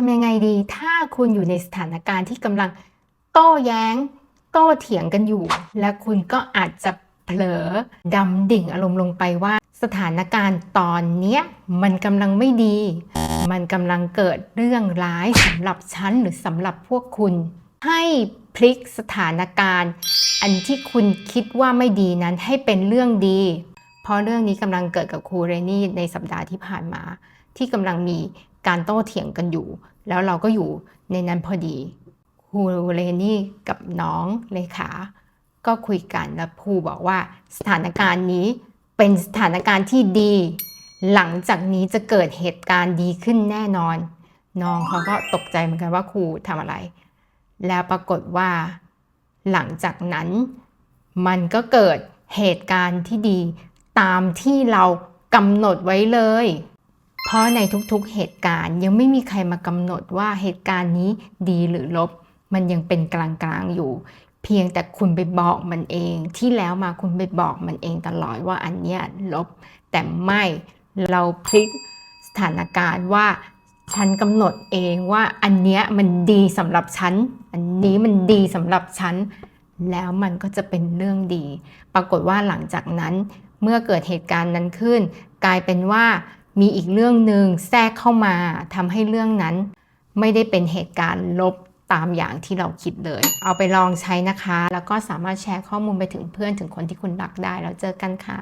ทำยังไงดี ถ้าคุณอยู่ในสถานการณ์ที่กำลังโต้แย้ง โต้เถียงกันอยู่ และคุณก็อาจจะเผลอดำดิ่งอารมณ์ลงไปว่า สถานการณ์ตอนนี้มันกำลังไม่ดี มันกำลังเกิดเรื่องร้ายสำหรับฉันหรือสำหรับพวกคุณ ให้พลิกสถานการณ์ อันที่คุณคิดว่าไม่ดีนั้นให้เป็นเรื่องดี ราะเรื่องนี้กำลังเกิดกับครูเรนี่ในสัปดาห์ที่ผ่านมา ที่กำลังมีการโต้เถียงกันอยู่ แล้วเราก็อยู่ในนั้นพอดีครูเรนี่กับน้องเลขาก็คุยกันแล้วครูบอกว่าสถานการณ์นี้เป็นสถานการณ์ที่ดี หลังจากนี้จะเกิดเหตุการณ์ดีขึ้นแน่นอน น้องเขาก็ตกใจเหมือนกันว่าครูทำอะไร แล้วปรากฏว่า หลังจากนั้น มันก็เกิดเหตุการณ์ที่ดี ตามที่เรากำหนดไว้เลย เพราะในทุกๆเหตุการณ์ยังไม่มีใครมากำหนดว่าเหตุการณ์นี้ดีหรือลบ มันยังเป็นกลางๆอยู่ เพียงแต่คุณไปบอกมันเอง ที่แล้วมาคุณไปบอกมันเองตลอดว่าอันเนี้ยลบ แต่ไม่เราพลิกสถานการณ์ว่าฉันกำหนดเองว่าอันเนี้ยมันดีสำหรับฉัน อันนี้มันดีสำหรับฉัน แล้วมันก็จะเป็นเรื่องดี ปรากฏว่าหลังจากนั้น เมื่อเกิดเหตุการณ์นั้นขึ้น กลายเป็นว่ามีอีกเรื่องหนึ่งแทรกเข้ามาทำให้เรื่องนั้น ไม่ได้เป็นเหตุการณ์ลบตามอย่างที่เราคิดเลย เอาไปลองใช้นะคะ แล้วก็สามารถแชร์ข้อมูลไปถึงเพื่อนถึงคนที่คุณรักได้ แล้วเจอกันค่ะ